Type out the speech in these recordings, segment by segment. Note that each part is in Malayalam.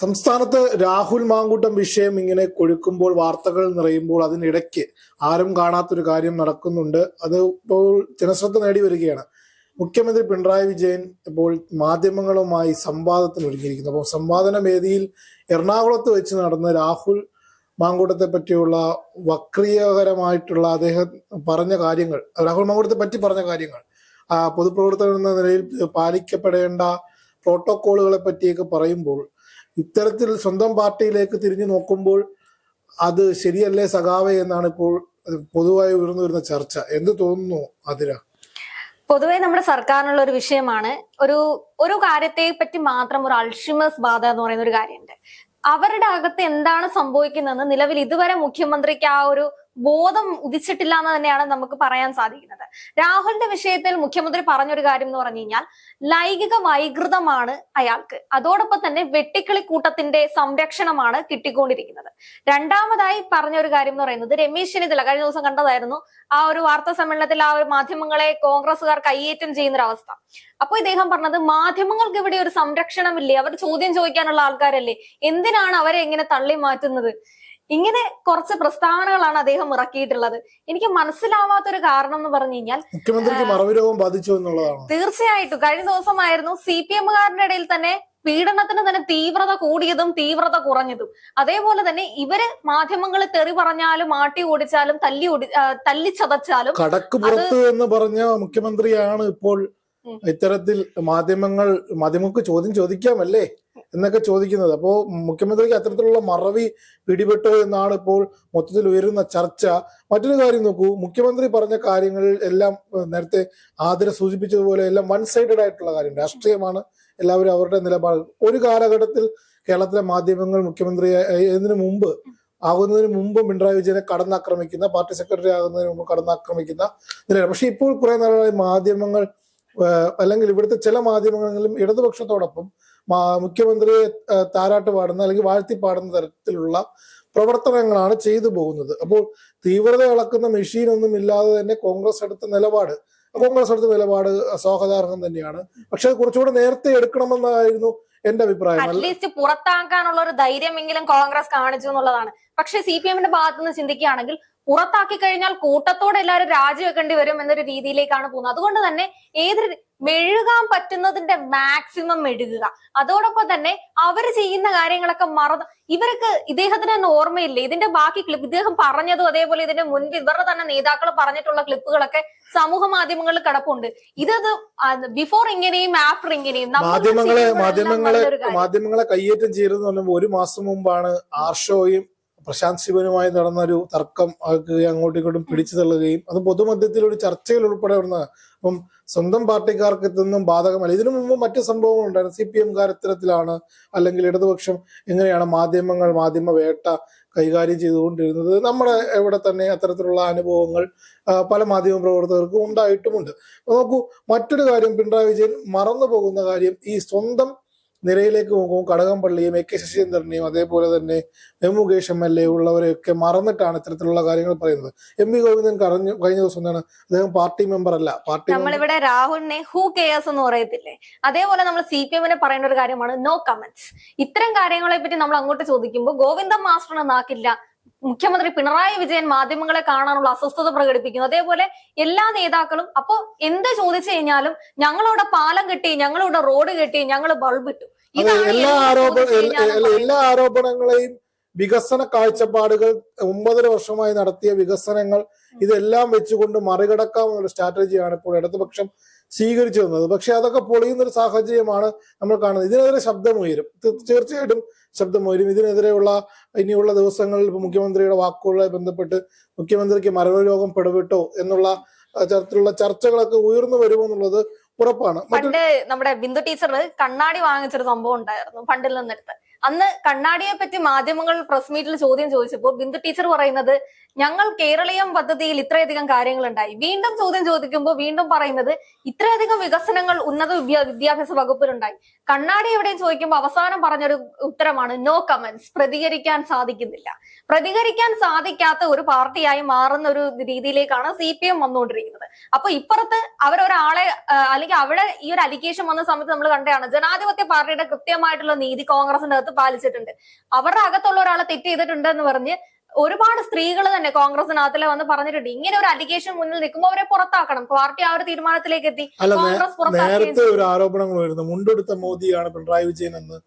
സംസ്ഥാനത്ത് രാഹുൽ മാങ്കൂട്ടം വിഷയം ഇങ്ങനെ കൊഴുക്കുമ്പോൾ വാർത്തകൾ നിറയുമ്പോൾ അതിനിടയ്ക്ക് ആരും കാണാത്തൊരു കാര്യം നടക്കുന്നുണ്ട്. അത് ഇപ്പോൾ ജനശ്രദ്ധ നേടി വരികയാണ് മുഖ്യമന്ത്രി പിണറായി വിജയൻ ഇപ്പോൾ മാധ്യമങ്ങളുമായി സംവാദത്തിന് ഒരുങ്ങിയിരിക്കുന്നു. അപ്പോൾ സംവാദന വേദിയിൽ എറണാകുളത്ത് വെച്ച് നടന്ന രാഹുൽ മാങ്കൂട്ടത്തെ പറ്റിയുള്ള വക്രീയകരമായിട്ടുള്ള അദ്ദേഹം പറഞ്ഞ കാര്യങ്ങൾ രാഹുൽ മാങ്കൂട്ടത്തെ പറ്റി പറഞ്ഞ കാര്യങ്ങൾ പൊതുപ്രവർത്തകൻ എന്ന നിലയിൽ പാലിക്കപ്പെടേണ്ട പ്രോട്ടോക്കോളുകളെ പറ്റിയൊക്കെ പറയുമ്പോൾ ഇത്തരത്തിൽ സ്വന്തം പാർട്ടിയിലേക്ക് തിരിഞ്ഞു നോക്കുമ്പോൾ അത് ശരിയല്ലേ സഖാവേ എന്നാണ് ഇപ്പോൾ പൊതുവായി ഉയർന്നു വരുന്ന ചർച്ച. എന്ത് തോന്നുന്നു അതിര പൊതുവെ നമ്മുടെ സർക്കാരിനുള്ള ഒരു വിഷയമാണ്. ഒരു ഒരു കാര്യത്തെ പറ്റി മാത്രം ഒരു അൾഷിമസ് ബാധ എന്ന് പറയുന്ന ഒരു കാര്യമുണ്ട്. അവരുടെ അകത്ത് എന്താണ് സംഭവിക്കുന്നതെന്ന് നിലവിൽ ഇതുവരെ മുഖ്യമന്ത്രിക്ക് ആ ഒരു ബോധം ഉദിച്ചിട്ടില്ല എന്ന് തന്നെയാണ് നമുക്ക് പറയാൻ സാധിക്കുന്നത്. രാഹുലിന്റെ വിഷയത്തിൽ മുഖ്യമന്ത്രി പറഞ്ഞൊരു കാര്യം എന്ന് പറഞ്ഞു കഴിഞ്ഞാൽ ലൈംഗിക വൈകൃതമാണ് അയാൾക്ക്. അതോടൊപ്പം തന്നെ വെട്ടിക്കിളി കൂട്ടത്തിന്റെ സംരക്ഷണമാണ് കിട്ടിക്കൊണ്ടിരിക്കുന്നത്. രണ്ടാമതായി പറഞ്ഞൊരു കാര്യം എന്ന് പറയുന്നത് രമേശ് ചെന്നിത്തല കഴിഞ്ഞ ദിവസം കണ്ടതായിരുന്നു ആ ഒരു വാർത്താ സമ്മേളനത്തിൽ ആ ഒരു മാധ്യമങ്ങളെ കോൺഗ്രസ്സുകാർ കയ്യേറ്റം ചെയ്യുന്നൊരവസ്ഥ അപ്പൊ ഇദ്ദേഹം പറഞ്ഞത് മാധ്യമങ്ങൾക്ക് ഇവിടെ ഒരു സംരക്ഷണമില്ലേ? അവർ ചോദ്യം ചോദിക്കാനുള്ള ആൾക്കാരല്ലേ? എന്തിനാണ് അവരെ എങ്ങനെ തള്ളി മാറ്റുന്നത് ഇങ്ങനെ കുറച്ച് പ്രസ്താവനകളാണ് അദ്ദേഹം ഇറക്കിയിട്ടുള്ളത്. എനിക്ക് മനസ്സിലാവാത്തൊരു കാരണം എന്ന് പറഞ്ഞു കഴിഞ്ഞാൽ മുഖ്യമന്ത്രിക്ക് മറവി രോഗം ബാധിച്ചു എന്നുള്ളതാണ്. തീർച്ചയായിട്ടും. കഴിഞ്ഞ ദിവസമായിരുന്നു സി പി എമ്മുകാരുടെ ഇടയിൽ തന്നെ പീഡനത്തിന് തന്നെ തീവ്രത കൂടിയതും തീവ്രത കുറഞ്ഞതും. അതേപോലെ തന്നെ ഇവർ മാധ്യമങ്ങൾ തെറി പറഞ്ഞാലും ആട്ടി ഓടിച്ചാലും തല്ലി ഓടി തല്ലിച്ചതച്ചാലും കടക്ക് പുറത്ത് എന്ന് പറഞ്ഞ മുഖ്യമന്ത്രിയാണ് ഇപ്പോൾ. ഇത്തരത്തിൽ മാധ്യമങ്ങൾ മാധ്യമങ്ങൾക്ക് ചോദ്യം ചോദിക്കാമല്ലേ എന്നൊക്കെ ചോദിക്കുന്നത്. അപ്പോ മുഖ്യമന്ത്രിക്ക് അത്തരത്തിലുള്ള മറവി പിടിപെട്ടോ എന്നാണ് ഇപ്പോൾ മൊത്തത്തിൽ ഉയരുന്ന ചർച്ച. മറ്റൊരു കാര്യം നോക്കൂ. മുഖ്യമന്ത്രി പറഞ്ഞ കാര്യങ്ങളിൽ എല്ലാം നേരത്തെ ആദരം സൂചിപ്പിച്ചതുപോലെ എല്ലാം വൺ സൈഡഡ് ആയിട്ടുള്ള കാര്യം. രാഷ്ട്രീയമാണ് എല്ലാവരും അവരുടെ നിലപാട്. ഒരു കാലഘട്ടത്തിൽ കേരളത്തിലെ മാധ്യമങ്ങൾ മുഖ്യമന്ത്രി ഇതിനു മുമ്പ് ആകുന്നതിന് മുമ്പ് പിണറായി വിജയനെ കടന്നാക്രമിക്കുന്ന പാർട്ടി സെക്രട്ടറി ആകുന്നതിന് മുമ്പ് കടന്നാക്രമിക്കുന്ന നിലയാണ് പക്ഷെ ഇപ്പോൾ കുറെ നാളായി മാധ്യമങ്ങൾ അല്ലെങ്കിൽ ഇവിടുത്തെ ചില മാധ്യമങ്ങളിലും ഇടതുപക്ഷത്തോടൊപ്പം മുഖ്യമന്ത്രിയെ താരാട്ട് പാടുന്ന അല്ലെങ്കിൽ വാഴ്ത്തി പാടുന്ന തരത്തിലുള്ള പ്രവർത്തനങ്ങളാണ് ചെയ്തു പോകുന്നത്. അപ്പോൾ തീവ്രത ഇളക്കുന്ന മെഷീൻ ഒന്നും ഇല്ലാതെ തന്നെ കോൺഗ്രസ് എടുത്ത നിലപാട് കോൺഗ്രസ് എടുത്ത നിലപാട് സ്വാഗതാർഹം തന്നെയാണ്. പക്ഷെ അത് കുറച്ചുകൂടെ നേരത്തെ എടുക്കണമെന്നായിരുന്നു എന്റെ അഭിപ്രായം. അറ്റ്ലീസ്റ്റ് പുറത്താക്കാനുള്ള ഒരു ധൈര്യമെങ്കിലും കോൺഗ്രസ് കാണിച്ചു എന്നുള്ളതാണ്. പക്ഷെ സി പി എമ്മിന്റെ ഭാഗത്ത് നിന്ന് ചിന്തിക്കുകയാണെങ്കിൽ പുറത്താക്കി കഴിഞ്ഞാൽ കൂട്ടത്തോടെ എല്ലാവരും രാജിവെക്കേണ്ടി വരും എന്നൊരു രീതിയിലേക്കാണ് പോകുന്നത്. അതുകൊണ്ട് തന്നെ ഏത് മെഴുകാൻ പറ്റുന്നതിന്റെ മാക്സിമം മെഴുകുക അതോടൊപ്പം തന്നെ അവർ ചെയ്യുന്ന കാര്യങ്ങളൊക്കെ മറന്ന് ഇവർക്ക് ഇദ്ദേഹത്തിന് തന്നെ ഓർമ്മയില്ലേ. ഇതിന്റെ ബാക്കി ക്ലിപ്പ് ഇദ്ദേഹം പറഞ്ഞതും അതേപോലെ ഇതിന്റെ മുൻപ് ഇവരുടെ തന്നെ നേതാക്കൾ പറഞ്ഞിട്ടുള്ള ക്ലിപ്പുകളൊക്കെ സമൂഹ മാധ്യമങ്ങളിൽ കിടപ്പുണ്ട്. ഇതത് ബിഫോർ ഇങ്ങനെയും ആഫ്റ്റർ ഇങ്ങനെയും മാധ്യമങ്ങളെ മാധ്യമങ്ങളെ. മാധ്യമങ്ങളെ കയ്യേറ്റം ചെയ്തെന്ന് പറയുമ്പോൾ ഒരു മാസം മുമ്പാണ് ആർഷോയും പ്രശാന്ത് ശിവനുമായി നടന്ന ഒരു തർക്കം അങ്ങോട്ടും ഇങ്ങോട്ടും പിടിച്ചു തള്ളുകയും അത് പൊതുമധ്യത്തിൽ ഒരു ചർച്ചയിൽ ഉൾപ്പെടെ വരുന്ന അപ്പം സ്വന്തം പാർട്ടിക്കാർക്ക് ഇതൊന്നും ബാധകമല്ല. ഇതിനു മുമ്പ് മറ്റു സംഭവങ്ങൾ ഉണ്ടായിരുന്നു. സി പി എം ഇത്തരത്തിലാണ് അല്ലെങ്കിൽ ഇടതുപക്ഷം എങ്ങനെയാണ് മാധ്യമങ്ങൾ മാധ്യമ വേട്ട കൈകാര്യം ചെയ്തുകൊണ്ടിരുന്നത്. നമ്മുടെ ഇവിടെ തന്നെ അത്തരത്തിലുള്ള അനുഭവങ്ങൾ പല മാധ്യമ പ്രവർത്തകർക്കും ഉണ്ടായിട്ടുമുണ്ട്. നോക്കൂ മറ്റൊരു കാര്യം പിണറായി വിജയൻ മറന്നു പോകുന്ന കാര്യം ഈ സ്വന്തം നിരയിലേക്ക് നോക്കുമ്പോൾ കടകംപള്ളിയും എ കെ ശശീന്ദ്രനെയും അതേപോലെ തന്നെ M Mukesh M L A ഉള്ളവരെയൊക്കെ മറന്നിട്ടാണ് ഇത്തരത്തിലുള്ള കാര്യങ്ങൾ പറയുന്നത്. എം വി ഗോവിന്ദൻ കറഞ്ഞു കഴിഞ്ഞ ദിവസം എന്താണ്? അദ്ദേഹം പാർട്ടി മെമ്പർ അല്ല. പാർട്ടി നമ്മളിവിടെ രാഹുലിനെ ഹൂ കെയർസ് എന്ന് പറയത്തില്ലേ? അതേപോലെ നമ്മൾ സി പി എമ്മിനെ പറയുന്ന ഒരു കാര്യമാണ് നോ കമന്റ്സ് ഇത്തരം കാര്യങ്ങളെ പറ്റി നമ്മൾ അങ്ങോട്ട് ചോദിക്കുമ്പോൾ ഗോവിന്ദൻ മാസ്റ്ററിനെ നാക്കില്ല മുഖ്യമന്ത്രി പിണറായി വിജയൻ മാധ്യമങ്ങളെ കാണാനുള്ള അസ്വസ്ഥത പ്രകടിപ്പിക്കുന്നു. അതേപോലെ എല്ലാ നേതാക്കളും അപ്പോ എന്ത് ചോദിച്ചു കഴിഞ്ഞാലും ഞങ്ങളവിടെ പാലം കെട്ടി ഞങ്ങളിവിടെ റോഡ് കെട്ടി ഞങ്ങൾ ബൾബ് ഇട്ടു. എല്ലാ ആരോപണ. എല്ലാ ആരോപണങ്ങളെയും വികസന കാഴ്ചപ്പാടുകൾ ഒമ്പതര വർഷമായി നടത്തിയ വികസനങ്ങൾ ഇതെല്ലാം വെച്ചുകൊണ്ട് മറികടക്കാമെന്നുള്ള സ്ട്രാറ്റജിയാണ് ഇപ്പോൾ ഇടതുപക്ഷം സ്വീകരിച്ചു വന്നത്. പക്ഷെ അതൊക്കെ പൊളിയുന്ന ഒരു സാഹചര്യമാണ് നമ്മൾ കാണുന്നത്. ഇതിനെതിരെ ശബ്ദമുയരും തീർച്ചയായിട്ടും ശബ്ദമുയരും ഇതിനെതിരെയുള്ള ഇനിയുള്ള ദിവസങ്ങളിൽ മുഖ്യമന്ത്രിയുടെ വാക്കുകളുമായി ബന്ധപ്പെട്ട് മുഖ്യമന്ത്രിക്ക് മരവരോഗം പെടുവിട്ടോ എന്നുള്ള തരത്തിലുള്ള ചർച്ചകളൊക്കെ ഉയർന്നു വരുമെന്നുള്ളത് ഉറപ്പാണ്. മറ്റൊരു പണ്ട് നമ്മുടെ ബിന്ദു ടീച്ചർ കണ്ണാടി വാങ്ങിച്ചൊരു സംഭവം ഉണ്ടായിരുന്നു ഫണ്ടിൽ നിന്നെടുത്ത്. അന്ന് കണ്ണാടിയെ പറ്റി മാധ്യമങ്ങൾ പ്രസ് മീറ്റിൽ ചോദ്യം ചോദിച്ചപ്പോൾ ബിന്ദു ടീച്ചർ പറയുന്നത് ഞങ്ങൾ കേരളീയം പദ്ധതിയിൽ ഇത്രയധികം കാര്യങ്ങൾ ഉണ്ടായി വീണ്ടും ചോദ്യം ചോദിക്കുമ്പോൾ വീണ്ടും പറയുന്നത് ഇത്രയധികം വികസനങ്ങൾ ഉന്നത വിദ്യാ- വിദ്യാഭ്യാസ വകുപ്പിലുണ്ടായി. കണ്ണാടി എവിടെയും ചോദിക്കുമ്പോൾ അവസാനം പറഞ്ഞൊരു ഉത്തരമാണ് നോ കമന്റ്സ് പ്രതികരിക്കാൻ സാധിക്കുന്നില്ല. പ്രതികരിക്കാൻ സാധിക്കാത്ത ഒരു പാർട്ടിയായി മാറുന്ന ഒരു രീതിയിലേക്കാണ് സി പി എം വന്നുകൊണ്ടിരിക്കുന്നത്. അപ്പൊ ഇപ്പുറത്ത് അവരൊരാളെ അല്ലെങ്കിൽ അവിടെ ഈ ഒരു അലിഗേഷൻ വന്ന സമയത്ത് നമ്മൾ കണ്ടതാണ് ജനാധിപത്യ പാർട്ടിയുടെ കൃത്യമായിട്ടുള്ള നീതി കോൺഗ്രസിന്റെ അകത്ത് അകത്ത് പാലിച്ചിട്ടുണ്ട്. അവരുടെ അകത്തുള്ള ഒരാളെ തെറ്റ് ചെയ്തിട്ടുണ്ട് എന്ന് പറഞ്ഞ് ഒരുപാട് സ്ത്രീകൾ തന്നെ കോൺഗ്രസിനകത്തിലെ വന്ന് പറഞ്ഞിട്ടുണ്ട്. ഇങ്ങനെ ഒരു അലിഗേഷൻ മുന്നിൽ നിൽക്കുമ്പോൾ അവരെ പുറത്താക്കണം. പാർട്ടി ആ ഒരു തീരുമാനത്തിലേക്ക് എത്തി. കോൺഗ്രസ് പുറത്താക്കി നേരത്തെ ഒരു ആരോപണങ്ങൾ വരുന്നു മുണ്ടെടുത്ത മോദിയാണ് പിണറായി വിജയൻ എന്ന്.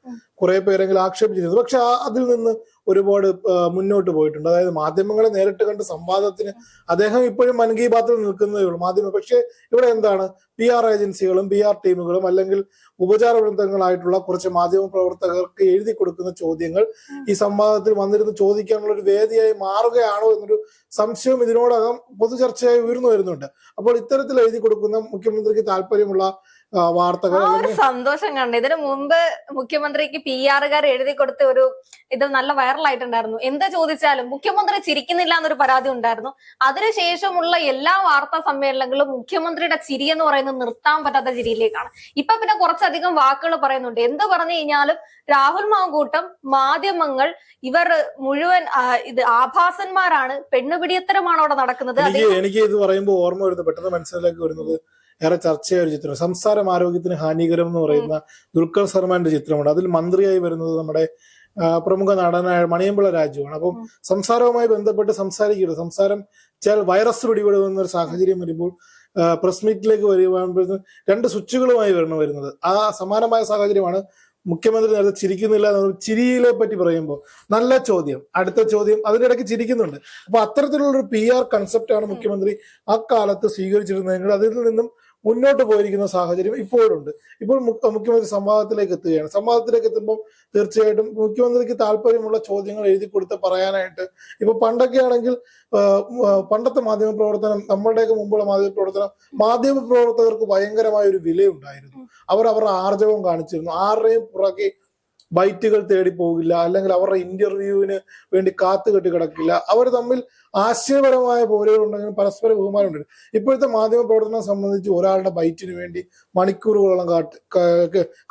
കുറെ പേരെങ്കിലും ആക്ഷേപിച്ചിരുന്നു പക്ഷെ അതിൽ നിന്ന് ഒരുപാട് മുന്നോട്ട് പോയിട്ടുണ്ട്. അതായത് മാധ്യമങ്ങളെ നേരിട്ട് കണ്ട് സംവാദത്തിന് അദ്ദേഹം ഇപ്പോഴും മൻ കി ബാത്തിൽ നിൽക്കുന്നതേ ഉള്ളൂ. മാധ്യമം പക്ഷേ ഇവിടെ എന്താണ്? പി ആർ ഏജൻസികളും പി ആർ ടീമുകളും അല്ലെങ്കിൽ ഉപചാര വൃന്ദങ്ങളായിട്ടുള്ള കുറച്ച് മാധ്യമ പ്രവർത്തകർക്ക് എഴുതി കൊടുക്കുന്ന ചോദ്യങ്ങൾ ഈ സംവാദത്തിൽ വന്നിരുന്ന് ചോദിക്കാനുള്ള ഒരു വേദിയായി മാറുകയാണോ എന്നൊരു സംശയം ഇതിനോടകം പൊതുചർച്ചയായി ഉയർന്നു വരുന്നുണ്ട്. അപ്പോൾ ഇത്തരത്തിൽ എഴുതി കൊടുക്കുന്ന മുഖ്യമന്ത്രിക്ക് താല്പര്യമുള്ള വാർത്തകൾ ആ ഒരു സന്തോഷം കണ്ടു. ഇതിനു മുമ്പ് മുഖ്യമന്ത്രിക്ക് പി ആറുകാർ എഴുതി കൊടുത്ത ഒരു ഇത് നല്ല വൈറലായിട്ടുണ്ടായിരുന്നു. എന്ത് ചോദിച്ചാലും മുഖ്യമന്ത്രി ചിരിക്കുന്നില്ല എന്നൊരു പരാതി ഉണ്ടായിരുന്നു. അതിനുശേഷമുള്ള എല്ലാ വാർത്താ സമ്മേളനങ്ങളും മുഖ്യമന്ത്രിയുടെ ചിരി എന്ന് പറയുന്നത് നിർത്താൻ പറ്റാത്ത ചിരിയിലേക്കാണ്. ഇപ്പൊ പിന്നെ കുറച്ചധികം വാക്കുകൾ പറയുന്നുണ്ട്. എന്ത് പറഞ്ഞു കഴിഞ്ഞാലും രാഹുൽ മാങ്കൂട്ടം മാധ്യമങ്ങൾ ഇവർ മുഴുവൻ ഇത് ആഭാസന്മാരാണ്. പെണ്ണുപിടിയത്തരമാണ് അവിടെ നടക്കുന്നത്. എനിക്ക് ഇത് പറയുമ്പോൾ ഓർമ്മ വരുന്നത് പെട്ടെന്ന് മനസ്സിലാക്കി വരുന്നത് ഏറെ ചർച്ചയായ ഒരു ചിത്രം സംസാരം ആരോഗ്യത്തിന് ഹാനികരം എന്ന് പറയുന്ന ദുൽഖർ സൽമാന്റെ ചിത്രമുണ്ട് അതിൽ മന്ത്രിയായി വരുന്നത് നമ്മുടെ പ്രമുഖ നടനായ മണിയമ്പിള രാജുവാണ്. അപ്പം സംസാരവുമായി ബന്ധപ്പെട്ട് സംസാരിക്കരുത്. സംസാരം വെച്ചാൽ വൈറസ് പിടിപെടുന്ന ഒരു സാഹചര്യം വരുമ്പോൾ പ്രസ് മീറ്റിലേക്ക് വരുമ്പോഴത്തേക്കും രണ്ട് സ്വിച്ചുകളുമായി വരണം വരുന്നത്. ആ സമാനമായ സാഹചര്യമാണ് മുഖ്യമന്ത്രി നേരത്തെ ചിരിക്കുന്നില്ല ചിരിയിലെ പറ്റി പറയുമ്പോൾ നല്ല ചോദ്യം. അടുത്ത ചോദ്യം അതിനിടയ്ക്ക് ചിരിക്കുന്നുണ്ട്. അപ്പൊ അത്തരത്തിലുള്ള ഒരു പി ആർ കൺസെപ്റ്റാണ് മുഖ്യമന്ത്രി അക്കാലത്ത് സ്വീകരിച്ചിരുന്നതെങ്കിൽ അതിൽ നിന്നും മുന്നോട്ട് പോയിരിക്കുന്ന സാഹചര്യം ഇപ്പോഴുണ്ട്. ഇപ്പോൾ മുഖ്യമന്ത്രി സംവാദത്തിലേക്ക് എത്തുകയാണ്. സംവാദത്തിലേക്ക് എത്തുമ്പോൾ തീർച്ചയായിട്ടും മുഖ്യമന്ത്രിക്ക് താല്പര്യമുള്ള ചോദ്യങ്ങൾ എഴുതി കൊടുത്ത് പറയാനായിട്ട് ഇപ്പൊ പണ്ടൊക്കെ ആണെങ്കിൽ പണ്ടത്തെ മാധ്യമ പ്രവർത്തനം നമ്മളുടെയൊക്കെ മുമ്പുള്ള മാധ്യമ പ്രവർത്തനം മാധ്യമ പ്രവർത്തകർക്ക് ഭയങ്കരമായ ഒരു വിലയുണ്ടായിരുന്നു അവർ അവരുടെ ആർജവം കാണിച്ചിരുന്നു. ആരുടെയും പുറകെ ബൈറ്റുകൾ തേടി പോകില്ല അല്ലെങ്കിൽ അവരുടെ ഇന്റർവ്യൂവിന് വേണ്ടി കാത്തു കെട്ടി കിടക്കില്ല. അവർ തമ്മിൽ ആശയപരമായ പോരുകൾ ഉണ്ടെങ്കിലും പരസ്പര ബഹുമാനമുണ്ട്. ഇപ്പോഴത്തെ മാധ്യമ പ്രവർത്തനം സംബന്ധിച്ച് ഒരാളുടെ ബൈറ്റിന് വേണ്ടി മണിക്കൂറുകളോളം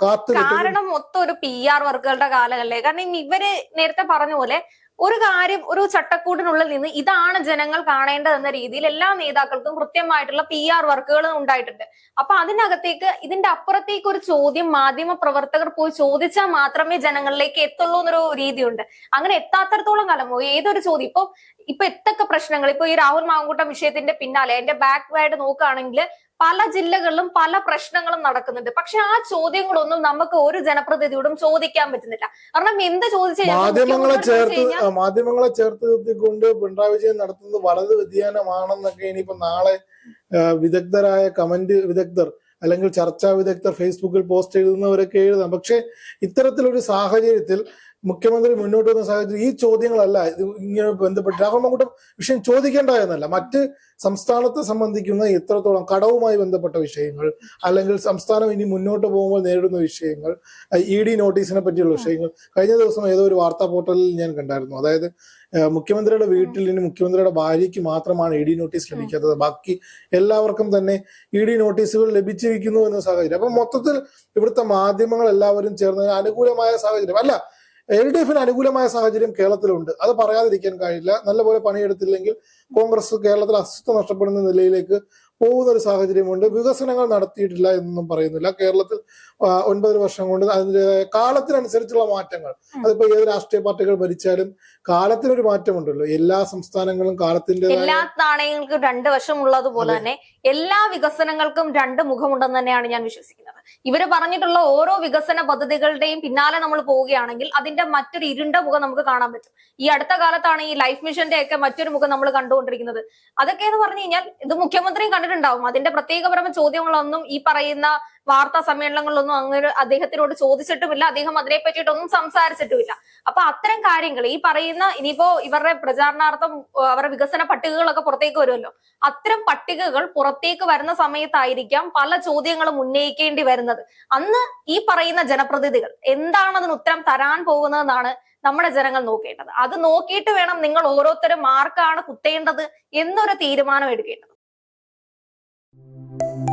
കാത്ത് കാരണം മൊത്തം ഒരു പി ആർ വർക്കുകളുടെ കാലമല്ലേ? കാരണം ഇവർ നേരത്തെ പറഞ്ഞ പോലെ ഒരു കാര്യം ഒരു ചട്ടക്കൂടിനുള്ളിൽ നിന്ന് ഇതാണ് ജനങ്ങൾ കാണേണ്ടതെന്ന രീതിയിൽ എല്ലാ നേതാക്കൾക്കും കൃത്യമായിട്ടുള്ള പി ആർ വർക്കുകൾ ഉണ്ടായിട്ടുണ്ട്. അപ്പൊ അതിനകത്തേക്ക് ഇതിന്റെ അപ്പുറത്തേക്ക് ഒരു ചോദ്യം മാധ്യമ പ്രവർത്തകർ പോയി ചോദിച്ചാൽ മാത്രമേ ജനങ്ങളിലേക്ക് എത്തുള്ളൂ എന്നൊരു രീതിയുണ്ട്. അങ്ങനെ എത്താത്തടത്തോളം കാലം ഏതൊരു ചോദ്യം? ഇപ്പൊ ഇപ്പൊ എത്തൊക്കെ പ്രശ്നങ്ങൾ ഇപ്പൊ ഈ രാഹുൽ മാങ്കൂട്ടം വിഷയത്തിന്റെ പിന്നാലെ എന്റെ ബാക്ക് വേർഡ് നോക്കുകയാണെങ്കിൽ പല ജില്ലകളിലും പല പ്രശ്നങ്ങളും നടക്കുന്നുണ്ട്. പക്ഷെ ആ ചോദ്യങ്ങളൊന്നും നമുക്ക് ഒരു ജനപ്രതിനിധിയോടും ചോദിക്കാൻ പറ്റുന്നില്ല. കാരണം എന്ത് ചോദിച്ചു മാധ്യമങ്ങളെ ചേർത്ത് മാധ്യമങ്ങളെ ചേർത്ത് നിർത്തിക്കൊണ്ട് പിണറായി വിജയൻ നടത്തുന്നത് വളരെ വ്യതിയാനമാണെന്നൊക്കെ ഇനിയിപ്പോ നാളെ വിദഗ്ധരായ കമന്റ് വിദഗ്ധർ അല്ലെങ്കിൽ ചർച്ചാ വിദഗ്ധർ ഫേസ്ബുക്കിൽ പോസ്റ്റ് എഴുതുന്നവരൊക്കെ എഴുതാം. പക്ഷെ ഇത്തരത്തിലൊരു സാഹചര്യത്തിൽ മുഖ്യമന്ത്രി മുന്നോട്ട് വന്ന സാഹചര്യത്തിൽ ഈ ചോദ്യങ്ങളല്ല. ഇങ്ങനെ ബന്ധപ്പെട്ട് രാഹുൽ മങ്കൂട്ടം വിഷയം ചോദിക്കേണ്ട എന്നല്ല. മറ്റ് സംസ്ഥാനത്തെ സംബന്ധിക്കുന്ന എത്രത്തോളം കടവുമായി ബന്ധപ്പെട്ട വിഷയങ്ങൾ അല്ലെങ്കിൽ സംസ്ഥാനം ഇനി മുന്നോട്ട് പോകുമ്പോൾ നേരിടുന്ന വിഷയങ്ങൾ ഇ ഡി നോട്ടീസിനെ പറ്റിയുള്ള വിഷയങ്ങൾ. കഴിഞ്ഞ ദിവസം ഏതോ ഒരു വാർത്താ പോർട്ടലിൽ ഞാൻ കണ്ടായിരുന്നു. അതായത് മുഖ്യമന്ത്രിയുടെ വീട്ടിൽ ഇനി മുഖ്യമന്ത്രിയുടെ ഭാര്യയ്ക്ക് മാത്രമാണ് ഇ ഡി നോട്ടീസ് ലഭിക്കാത്തത്. ബാക്കി എല്ലാവർക്കും തന്നെ ഇ ഡി നോട്ടീസുകൾ ലഭിച്ചിരിക്കുന്നു എന്ന സാഹചര്യം. അപ്പൊ മൊത്തത്തിൽ ഇവിടുത്തെ മാധ്യമങ്ങൾ എല്ലാവരും ചേർന്ന് അനുകൂലമായ സാഹചര്യം. അല്ല എൽ ഡി എഫിന് അനുകൂലമായ സാഹചര്യം കേരളത്തിലുണ്ട്. അത് പറയാതിരിക്കാൻ കഴിയില്ല. നല്ലപോലെ പണിയെടുത്തില്ലെങ്കിൽ കോൺഗ്രസ് കേരളത്തിൽ അസ്തിത്വം നഷ്ടപ്പെടുന്ന നിലയിലേക്ക് പോകുന്ന ഒരു സാഹചര്യമുണ്ട്. വികസനങ്ങൾ നടത്തിയിട്ടില്ല എന്നൊന്നും പറയുന്നില്ല. കേരളത്തിൽ ഒൻപത് വർഷം കൊണ്ട് അതിന്റെതായ കാലത്തിനനുസരിച്ചുള്ള മാറ്റങ്ങൾ. അതിപ്പോ ഏത് രാഷ്ട്രീയ പാർട്ടികൾ ഭരിച്ചാലും കാലത്തിനൊരു മാറ്റമുണ്ടല്ലോ. എല്ലാ സംസ്ഥാനങ്ങളും കാലത്തിന്റെ എല്ലാ നാണയങ്ങൾക്കും രണ്ട് വശം പോലെ. തന്നെ എല്ലാ വികസനങ്ങൾക്കും രണ്ട് മുഖമുണ്ടെന്ന് തന്നെയാണ് ഞാൻ വിശ്വസിക്കുന്നത്. ഇവർ പറഞ്ഞിട്ടുള്ള ഓരോ വികസന പദ്ധതികളുടെയും പിന്നാലെ നമ്മൾ പോവുകയാണെങ്കിൽ അതിന്റെ മറ്റൊരു ഇരുണ്ട മുഖം നമുക്ക് കാണാൻ പറ്റും. ഈ അടുത്ത കാലത്താണ് ഈ ലൈഫ് മിഷന്റെ ഒക്കെ മറ്റൊരു മുഖം നമ്മൾ കണ്ടുകൊണ്ടിരിക്കുന്നത്. അതൊക്കെ എന്ന് പറഞ്ഞു കഴിഞ്ഞാൽ ഇത് മുഖ്യമന്ത്രിയും കണ്ടിട്ടുണ്ടാവും. അതിന്റെ പ്രത്യേകപരമ ചോദ്യങ്ങളൊന്നും ഈ പറയുന്ന വാർത്താ സമ്മേളനങ്ങളിലൊന്നും അങ്ങനെ അദ്ദേഹത്തിനോട് ചോദിച്ചിട്ടുമില്ല. അദ്ദേഹം അതിനെ പറ്റിയിട്ടൊന്നും സംസാരിച്ചിട്ടുമില്ല. അപ്പൊ അത്തരം കാര്യങ്ങൾ ഈ പറയുന്ന ഇനിയിപ്പോ ഇവരുടെ പ്രചാരണാർത്ഥം അവരുടെ വികസന പട്ടികകളൊക്കെ പുറത്തേക്ക് വരുമല്ലോ. അത്തരം പട്ടികകൾ പുറത്തേക്ക് വരുന്ന സമയത്തായിരിക്കാം പല ചോദ്യങ്ങളും ഉന്നയിക്കേണ്ടി വരുന്നത്. അന്ന് ഈ പറയുന്ന ജനപ്രതിനിധികൾ എന്താണ് അതിന് ഉത്തരം തരാൻ പോകുന്നതെന്നാണ് നമ്മുടെ ജനങ്ങൾ നോക്കേണ്ടത്. അത് നോക്കിയിട്ട് വേണം നിങ്ങൾ ഓരോരുത്തരും ആർക്കാണ് കുത്തേണ്ടത് എന്നൊരു തീരുമാനം എടുക്കേണ്ടത്. Thank you.